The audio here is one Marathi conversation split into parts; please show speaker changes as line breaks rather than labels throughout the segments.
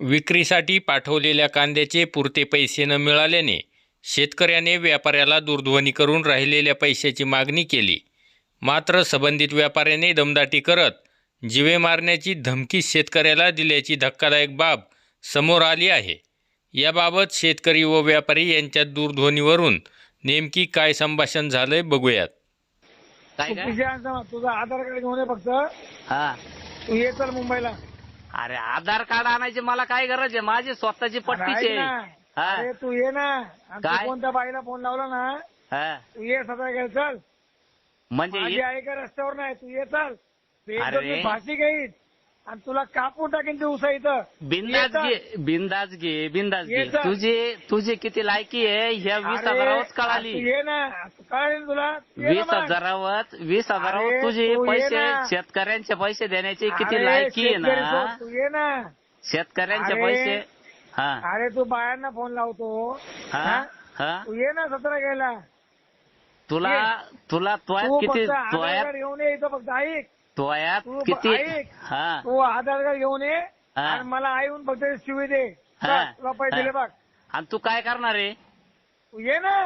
विक्रीसाठी पाठवलेल्या कांद्याचे पुरते पैसे न मिळाल्याने शेतकऱ्याने व्यापाऱ्याला दूरध्वनी करून राहिलेल्या पैशाची मागणी केली. मात्र संबंधित व्यापाऱ्याने दमदाटी करत जिवे मारण्याची धमकी शेतकऱ्याला दिल्याची धक्कादायक बाब समोर आली आहे. याबाबत शेतकरी व व्यापारी यांच्यात दूरध्वनीवरून नेमकी काय संभाषण झालंय बघूयात.
तुझं आधार कार्ड घेऊन ये फक्त.
हा.
तू ये चल मुंबईला.
अरे आधार कार्ड आणायची मला काय गरज आहे माझी स्वतःची पट्टीची आहे
ना.
हा.
अरे तू ये ना आणि तू
काय?
कोणत्या बाईला फोन लावला ना
हा.
तू ये सदा घे चल
म्हणजे
माझी
हे-
आई का रस्त्यावर नाही तू ये चल तू
अरे.
मी फाशी घेईन आणि तुला कापून टाकीन तू उसा इथं
बिंदास. घे बिंदास घे बिंदास घे. तुझी तुझी किती लायकी आहे ह्या वीस
अरे,
हजारावरच कळाली
ये ना कळाली ना तुला ना
वीस
मग.
हजारावर वीस हजारावर
अरे,
तुझे
तू ये
पैसे
ना.
शेतकऱ्यांचे पैसे देण्याची किती
अरे,
लायकी आहे
शेतकरी
ना
तू ये ना
शेतकऱ्यांचे
अरे.
पैसे हा
अरे तू बायांना फोन लावतो
हा
हा?
हा
तू ये ना सतरा घ्यायला
तुला तुला
तू
किती
फक्त आधार कार्ड घेऊन ये इथं फक्त ऐक तू ब-
किती
ऐक.
हा
तू आधार कार्ड घेऊन ये
हा.
आणि मला आई येऊन फक्त शिवी दे
हा.
बस, तुला पैसे दिले
हा.
बघ
आणि तू काय करणार आहे
तू ये ना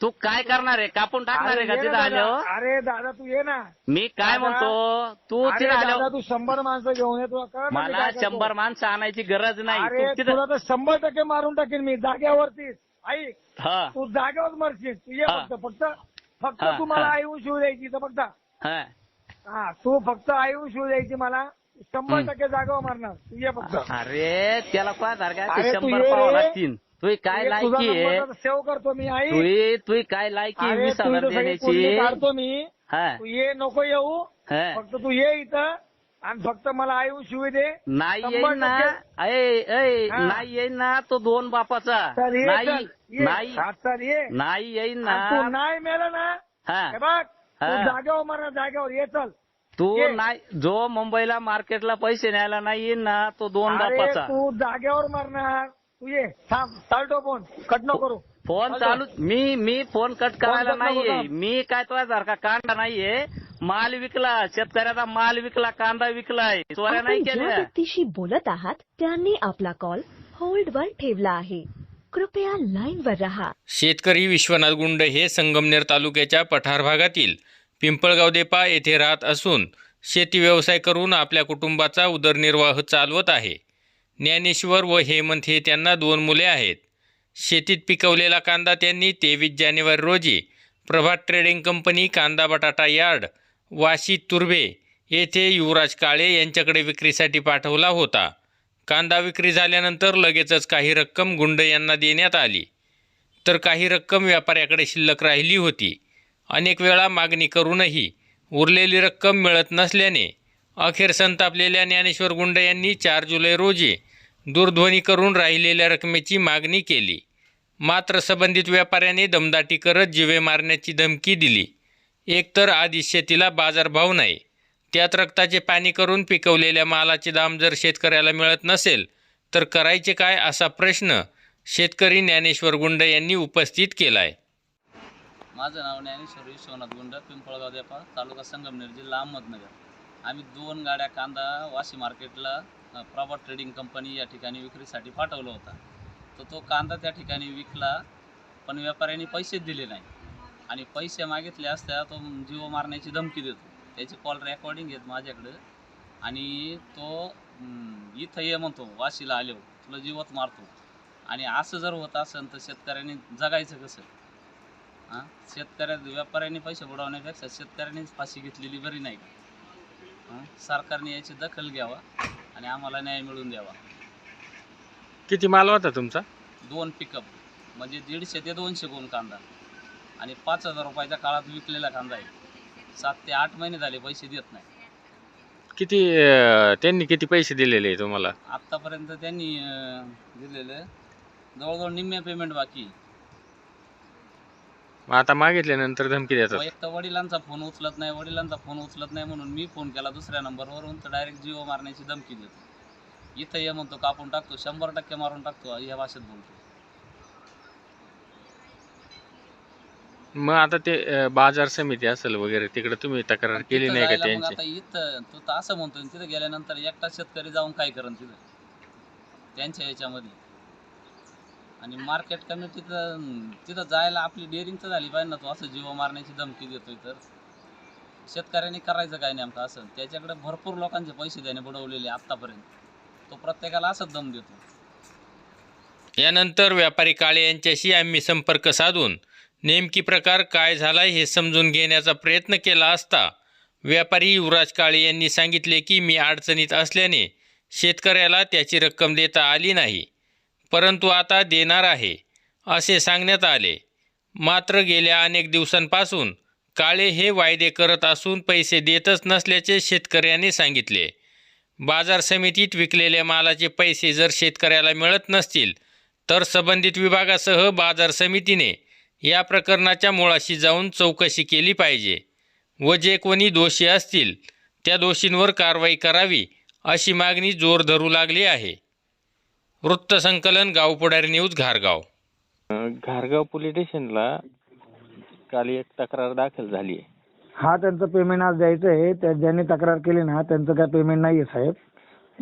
तू काय करणार आहे कापून टाकणार
अरे
आहे का
ये
तिथं
ना. अरे दादा तू ये ना
मी काय
दादा.
म्हणतो तू
अरे
तिथं
दादा
आलो
तू शंभर माणसं घेऊन ये तुला कळलं ना मी
मला
काय करतो?
शंभर माणसं आणायची गरज नाही
अरे
तू तिथं
तुला तर शंभर टक्के मारून टाकेन मी जाग्यावरतीच ऐक
हा
तू जाग्यावर मरशील तू ये
हा.
फक्त फक्त फक्त
हा,
तू मला
हा.
आई येऊन शिव द्यायची इथं फक्त
हा
हा तू फक्त येऊन शिव द्यायची मला. शंभर. टक्के जागावर मारणार. तू ये फक्त.
अरे त्याला काय सारखा
अरे
ते
तू
शंभर
ये
पाव
रे.
लागतील. तुही काय
तुझा
लायकी आहे?
नंबर सेव्ह करतो मी आई.
तुही तुही काय लायकी आहे
अरे
वीस
तू
हजार
इथं सगळी कुंडली
देण्याची
काढतो मी.
हा.
तू ये नको येऊ.
हा.
फक्त तू ये इथं आणि फक्त मला आई येऊन शिवी दे.
नाही
शंभर
येईन ना.
टक्के.
ऐ
हा.
नाही येईन ना तो दोन बापाचा.
तर ये
नाही
चल, ये.
नाही.
हा, चल ये.
नाही येईन ना.
आणि तू नाही मेला ना.
हा.
हे बघ. तू. जागेवर मारणार जागेवर. ये चल.
तू
ये.
नाही जो मुंबईला मार्केटला पैसे न्यायला नाही येईन ना तो दोन
अरे
बापाचा
तू जागेवर मारणार. तू ये थांब. चालतो फोन. कट नको करू.
फोन. चालू मी मी फोन कट करायला
कट नको
नाहीये.
करू.
मी काय तुझ्या सारखा कांदा नाहीये. माल विकला शेतकऱ्याचा माल विकला कांदा विकलाय. चोऱ्या नाही
आपण ज्या
केल्या
व्यक्तीशी बोलत आहात त्यांनी आपला कॉल होल्डवर ठेवला आहे. कृपया लाईनवर रहा.
शेतकरी विश्वनाथ गुंड हे संगमनेर तालुक्याच्या पठार भागातील पिंपळगाव देपा येथे राहत असून शेती व्यवसाय करून आपल्या कुटुंबाचा उदरनिर्वाह चालवत आहे. ज्ञानेश्वर व हेमंत हे त्यांना दोन मुले आहेत. शेतीत पिकवलेला कांदा त्यांनी तेवीस जानेवारी रोजी प्रभात ट्रेडिंग कंपनी कांदा बटाटा यार्ड वाशी तुर्भे येथे युवराज काळे यांच्याकडे विक्रीसाठी पाठवला होता. कांदा विक्री झाल्यानंतर लगेचच काही रक्कम गुंड यांना देण्यात आली. तर काही रक्कम व्यापाऱ्याकडे शिल्लक राहिली होती. अनेक वेळा मागणी करूनही उरलेली रक्कम मिळत नसल्याने अखेर संतापलेल्या ज्ञानेश्वर गुंड यांनी चार जुलै रोजी दूरध्वनी करून राहिलेल्या रकमेची मागणी केली. मात्र संबंधित व्यापाऱ्याने दमदाटी करत जिवे मारण्याची धमकी दिली. एकतर आधी शेतीला बाजारभाव नाही त्यात रक्ताचे पाणी करून पिकवलेल्या मालाचे दाम जर शेतकऱ्याला मिळत नसेल तर करायचे काय असा प्रश्न शेतकरी ज्ञानेश्वर गुंड यांनी उपस्थित केला आहे
माझं नाव ज्ञानेश्वर विश्वनाथ गुंड पिंपळगाव देपा तालुका संगमनेर जिल्हा अहमदनगर. आम्ही दोन गाड्या कांदा वाशी मार्केटला प्रॉपर ट्रेडिंग कंपनी या ठिकाणी विक्रीसाठी पाठवला होता. तर तो कांदा त्या ठिकाणी विकला पण व्यापाऱ्यांनी पैसेच दिले नाही. आणि पैसे मागितले असत्या तो जीव मारण्याची धमकी देतो. त्याची कॉल रेकॉर्डिंग आहेत माझ्याकडं. आणि तो इथं ये म्हणतो वाशीला आलो तुला जीवत मारतो. आणि असं जर होत असेल तर शेतकऱ्यांनी जगायचं कसं? हां? शेतकऱ्या व्यापाऱ्यांनी पैसे बुडवण्यापेक्षा शेतकऱ्यांनीच फाशी घेतलेली बरी नाही का? हां? सरकारने याची दखल घ्यावा आणि आम्हाला न्याय मिळवून द्यावा.
किती माल होता तुमचा?
दोन पिकअप म्हणजे दीडशे ते दोनशे गुण कांदा. आणि पाच हजार रुपयाच्या काळात विकलेला कांदा आहे. सात ते आठ महिने झाले पैसे देत नाही.
किती अं, त्यांनी किती पैसे दिलेले तुम्हाला?
आत्तापर्यंत त्यांनी अं, दिलेलं जवळजवळ निम्मे पेमेंट बाकी आहे.
मग आता मागितल्यानंतर धमकी देतात.
एक तर वडिलांचा फोन उचलत नाही वडिलांचा फोन उचलत नाही म्हणून मी फोन केला दुसऱ्या नंबरवरून तर डायरेक्ट जिओ मारण्याची धमकी देतो. इथं ये म्हणतो कापून टाकतो शंभर टक्के मारून टाकतो या भाषेत बोलतो.
मग आता ते अं, बाजार समिती असेल वगैरे तिकडे तुम्ही तक्रार केली
तिथं
नाही का
जायला मग
त्यांची?
आता इथं तू तर असं म्हणतो तिथं गेल्यानंतर एकटा शेतकरी जाऊन काय करण तिथं? त्यांच्या याच्यामध्ये. आणि मार्केट कमिटीचं तिथं जायला आपली डेअरिंग तर झाली पाहिजे ना तो असं जीव मारण्याची धमकी देतोय तर. शेतकऱ्यांनी करायचं काय नेमकं असं? त्याच्याकडे भरपूर लोकांचे पैसे त्याने बुडवलेले आत्तापर्यंत. तो प्रत्येकाला असंच दम देतो.
यानंतर व्यापारी काळे यांच्याशी आम्ही संपर्क साधून नेमकी प्रकार काय झाला हे समजून घेण्याचा प्रयत्न केला असता व्यापारी युवराज काळे यांनी सांगितले की मी अडचणीत असल्याने शेतकऱ्याला त्याची रक्कम देता आली नाही परंतु आता देणार आहे असे सांगण्यात आले. मात्र गेल्या अनेक दिवसांपासून काळे हे वायदे करत असून पैसे देतच नसल्याचे शेतकऱ्यांनी सांगितले. बाजार समितीत विकलेल्या मालाचे पैसे जर शेतकऱ्याला मिळत नसतील तर संबंधित विभागासह बाजार समितीने या प्रकरणाच्या मुळाशी जाऊन चौकशी केली पाहिजे व जे कोणी दोषी असतील त्या दोषींवर कारवाई करावी अशी मागणी जोर धरू लागली आहे. वृत्तसंकलन गावपुढारी न्यूज घारगाव.
घारगाव पोलीस स्टेशनला काल एक तक्रार दाखल झाली आहे.
हा त्यांचं पेमेंट आज द्यायचं आहे. त्या ज्यांनी तक्रार केली ना त्यांचं काय पेमेंट नाहीये साहेब.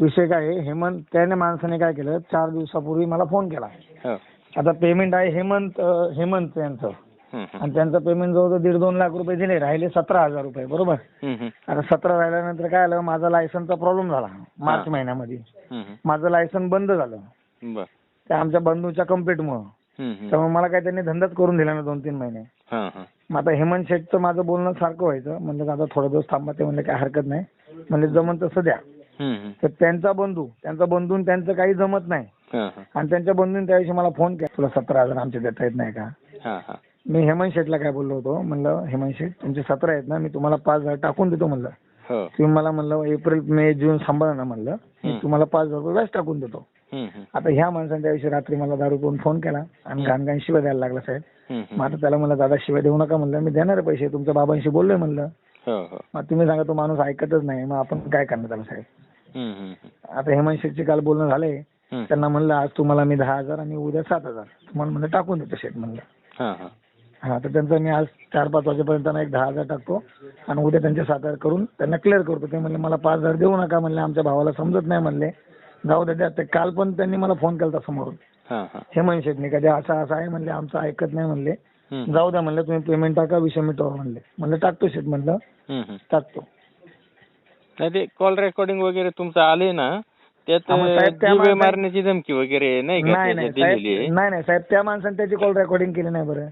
विषय काय आहे? हेमंत त्याने माणसाने काय केलं? चार दिवसापूर्वी मला फोन केला.
हो.
आता पेमेंट आहे हेमंत अं, हेमंत यांचं.
हम्म, हम्म,
आणि त्यांचं पेमेंट जवळजवळ दीड दोन लाख रुपये दिले राहिले सतरा हजार रुपये बरोबर?
हम्म, हम्म,
आता सतरा राहिल्यानंतर काय आलं माझा लायसनचा प्रॉब्लेम झाला. मार्च
हा.
महिन्यामध्ये.
हम्म.
माझं लायसन बंद झालं.
बर.
त्या आमच्या बंधूच्या कम्प्लीटमुळं
हम्म, हम्म.
त्यामुळे मला काही त्यांनी धंदाच करून दिला ना दोन तीन महिने.
हा, हा.
मग आता हेमंत शेठचं माझं बोलणं सारखं व्हायचं. म्हणलं दादा थोडा दिवस थांबा. ते म्हणले काय हरकत नाही. म्हणजे जमन तसं द्या. तर त्यांचा बंधू त्यांचा बंधू आणि त्यांचं काही जमत नाही.
हा, हा.
आणि त्यांच्या बंधूने त्याविषयी मला फोन केला. तुला सतरा हजार आमचे देता येत नाही का?
हा, हा.
मी हेमंत शेठला काय बोललो होतो? म्हणलं हेमंत शेठ तुमचे सतरा आहेत ना मी तुम्हाला पाच हजार टाकून देतो म्हणलं.
हो.
तुम्ही मला म्हणलं एप्रिल मे जून सांभाळा ना म्हणलं. मी. तुम्हाला पाच हजार रुपये व्याज टाकून देतो. आता ह्या माणसाने त्याविषयी रात्री मला दारू करून फोन केला. आणि
हम्म.
घाण घाण शिवाय द्यायला लागला साहेब. मग. आता त्याला म्हणलं दादा शिवाय देऊ नका म्हणलं. मी देणार पैसे तुमच्या बाबांशी बोललोय म्हणलं.
हो हो.
मग तुम्ही सांगा तो माणूस ऐकतच नाही. मग आपण काय करणार त्याला साहेब. आता हेमंत काल बोलणं झालंय. त्यांना म्हणलं आज तुम्हाला मी दहा हजार आणि उद्या सात हजार. तुम्हाला म्हणलं टाकून देतो शेठ म्हणलं.
हा, हा.
हा तर त्यांचं मी आज चार पाच वाजेपर्यंत त्यांना एक दहा हजार टाकतो आणि उद्या त्यांचे सात हजार करून त्यांना क्लिअर करतो. ते म्हणले मला पाच हजार देऊ नका म्हणले आमच्या भावाला समजत नाही म्हणले. जाऊ द्या. ते काल पण त्यांनी मला फोन केला समोरून. हेमंत शेठने कधी असं असं आहे म्हणले आमचं ऐकत नाही म्हणले. जाऊ द्या म्हणलं तुम्ही पेमेंट टाका विषय मिटवा म्हणले. म्हणलं टाकतो शेठ म्हणलं. टाकतो.
नाही ते कॉल रेकॉर्डिंग वगैरे तुमचं आले ना त्यात
साहेब,
जीवे मारण्याची धमकी वगैरे नाही का
नाही नाही
त्याच्यात दिलेली
साहेब
आहे?
नाही नाही साहेब त्या माणसाने त्याची कॉल रेकॉर्डिंग केली नाही बरं.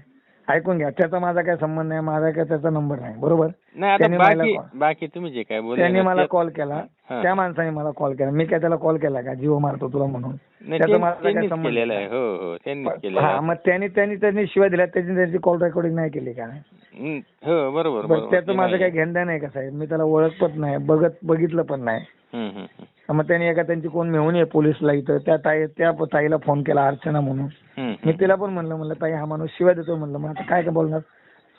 ऐकून घ्या त्याचा माझा काय संबंध नाही माझा काय त्याचा नंबर नाही बरोबर?
नाही आता
त्यांनी मला
बाकी
call-
बाकी तुम्ही जे काय बोलले
त्यांनी
ना,
मला कॉल केला.
हा.
त्या माणसाने मला कॉल केला. मी काय त्याला कॉल केला का? जीव मारतो तुला म्हणून.
केलेलं आहे. हो हो त्यांनीच केलेलं
हा
आहे
मग त्यांनी त्यांनी त्यांनी शिवाय दिल्या त्याची त्याची कॉल रेकॉर्डिंग नाही केली का
हम्म, हो बरोबर
बरं
बरोबर.
त्याचं
ते
माझं
नाही.
काही घेणं नाही का साहेब? मी त्याला ओळख पण नाही बघत बघितलं पण नाही.
हम्म, हम्म, हम्म.
मग त्यांनी एका त्यांची कोण मेहून आहे पोलिसला इथं त्या ताई त्या ताईला फोन केला अर्चना म्हणून.
हम्म,
मी तिला पण म्हणलं म्हणलं ताई हा माणूस शिवाय देतो म्हणलं. मग आता काय काय बोलणार?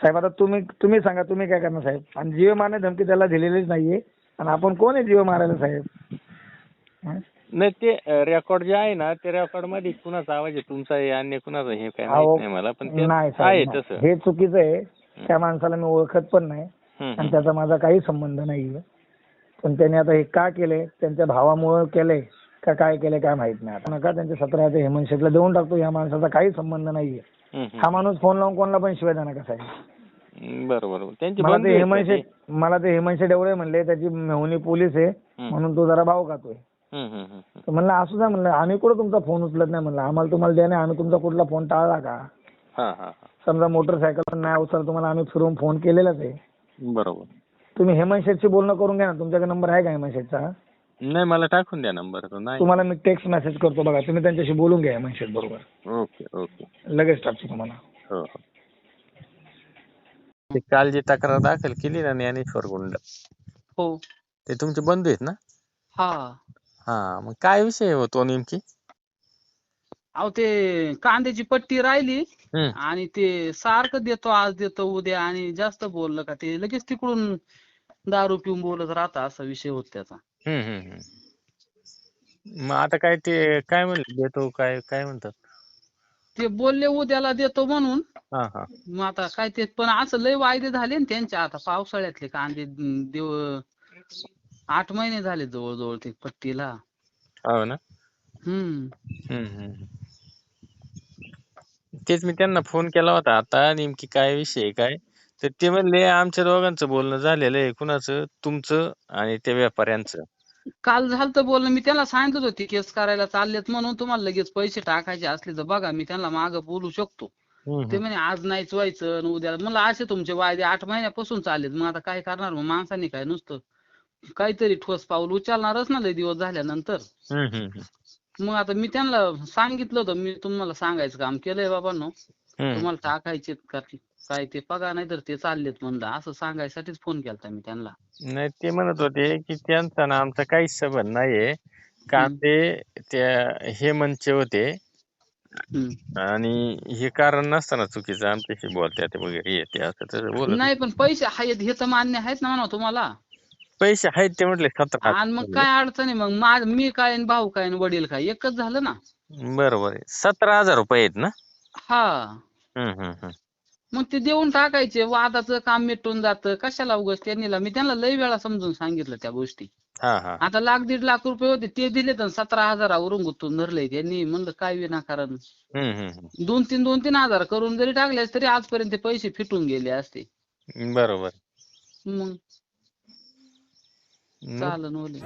साहेब आता तुम्ही तुम्ही सांगा तुम्ही काय करणार साहेब? आणि जीव मारणे धमकी त्याला दिलेलीच नाहीये. आणि आपण कोण आहे जीव मारायला साहेब? हं?
नाही ते रेकॉर्ड जे आहे ना ते रेकॉर्डमध्ये कुणाचा आवाज आहे तुमचा आहे अन्य कुणाचा हे काय माहीत नाही मला पण ते
नाही
आहे
साहेब
तसं.
हे चुकीचं आहे त्या माणसाला मी ओळखत पण नाही
हम्म,
आणि
हम्म.
त्याचा माझा काही संबंध नाहीये पण त्याने आता हे का केलंय त्यांच्या भावामुळं केलंय का काय केलंय काय माहीत नाही आता नका त्यांच्या सतरा हजार हेमंत शेठला देऊन टाकतो या माणसाचा काही संबंध नाहीये
हम्म, हम्म.
हा माणूस फोन लावून कोणाला पण शिवाय देणार का साहेब
हम्म, बरोबर. त्यांची
मला
बंधू
ते
आहेत
हेमंत
ते?
शेठ मला ते हेमंत शेठ एवढे म्हणले त्याची मेहुणी पोलीस आहे
हम्म.
म्हणून तो जरा भाव खातोय. तर म्हणलं असू द्या म्हणलं आम्ही कुठं तुमचा फोन उचलत नाही म्हणलं. आम्हाला तुम्हाला द्या नाही आम्ही तुमचा कुठला फोन टाळला का?
हा हा हा.
समजा मोटरसायकल पण नाही अवसर तुम्हाला आम्ही फिरून फोन केलेलाच आहे.
बरोबर.
तुम्ही हेमंत शेठशी बोलणं करून घ्या ना. तुमच्याकडे नंबर आहे का हेमंत शेठचा
नाही मला टाकून द्या नंबर तो. नाही.
तुम्हाला मी टेक्स्ट मेसेज करतो बघा. तुम्ही त्यांच्याशी बोलून घ्या हेमंत शेठ बरोबर.
Okay okay.
लगेच टाकतो तुम्हाला.
हो हो. ते काल जी तक्रार दाखल केली ना ज्ञानेश्वर गुंड?
हो.
ते तुमचे बंधू आहेत ना?
हा.
हा मग काय विषय होतो नेमकी?
अहो ते कांद्याची पट्टी राहिली
हम्म.
आणि ते सारखं देतो आज देतो उद्या आणि जास्त बोललं का ते लगेच तिकडून दारू पिऊन बोलत राहता असा विषय होता त्याचा.
हम्म, हम्म, हम्म. मग आता काय ते काय म्हणले? देतो काय काय म्हणतात?
ते बोलले उद्याला देतो म्हणून.
हा हा.
मग आता काय ते पण असं लय वायदे झाले ना त्यांचे आता पावसाळ्यातले कांदे देव आठ महिने झाले जवळजवळ ते पट्टीला.
हो ना?
हम्म.
हम्म, हम्म. तेच मी त्यांना फोन केला होता. आता नेमकी काय विषय आहे काय? तर ते म्हणले आमच्या दोघांचं बोलणं झालेलं आहे. कुणाचं? तुमचं आणि त्या व्यापाऱ्यांचं.
काल झालतं बोलणं. मी त्याला सांगितलं होतं केस करायला चाललेत म्हणून तुम्हाला लगेच पैसे टाकायचे असले तर बघा मी त्यांना मागं बोलू शकतो.
हम्म,
ते
हम्म.
म्हणे आज नाहीच व्हायचं उद्या. म्हणलं असे तुमचे वायदे आठ महिन्यापासून चाललेत. मग आता काय करणार? मग माणसाने काय नुसतं काहीतरी ठोस पाऊल उचलणारच ना लय दिवस झाल्यानंतर. मग आता मी त्यांना सांगितलं होतं मी तुम्हाला सांगायचं काम केलंय बाबांनो. तुम्हाला टाकायचे का काय ते बघा नाही तर ते चाललेत म्हणलं. असं सांगायसाठीच फोन केलता मी त्यांना.
नाही ते म्हणत होते की त्यांचा ना आमचा काहीच संबंध नाहीये. कांदे त्या हेमंतचे होते.
हम्म.
आणि हे कारण नसताना चुकीचं आमच्याशी बोलतात वगैरे येते असं बोलत
नाही पण पैसे आहेत हे तर मान्य आहेत ना म्हणा तुम्हाला.
पैसे आहेत ते म्हटले सतरा
आणि मग काय अडचण आहे? मग मा- मी काय आणि भाऊ काय आणि वडील काय? एकच झालं ना?
बरोबर आहे. सतरा हजार रुपये आहेत ना?
हा.
हम्म हम्म हम्म.
मग ते देऊन टाकायचे वादाचं काम मिटून जातं. कशाला उगाच त्यांनी ला- मी त्यांना लई वेळा समजून सांगितलं त्या गोष्टी.
हा हा.
आता लाख दीड लाख रुपये होते ते दिले तर सतरा हजारावरून गुंतून धरले त्यांनी. म्हणलं काय विनाकारण.
हम्म हम्म
दोन तीन दोन तीन हजार करून जरी टाकले तरी आजपर्यंत ते पैसे फिटून गेले असते.
हम्म. बरोबर. मग?
चालन ओली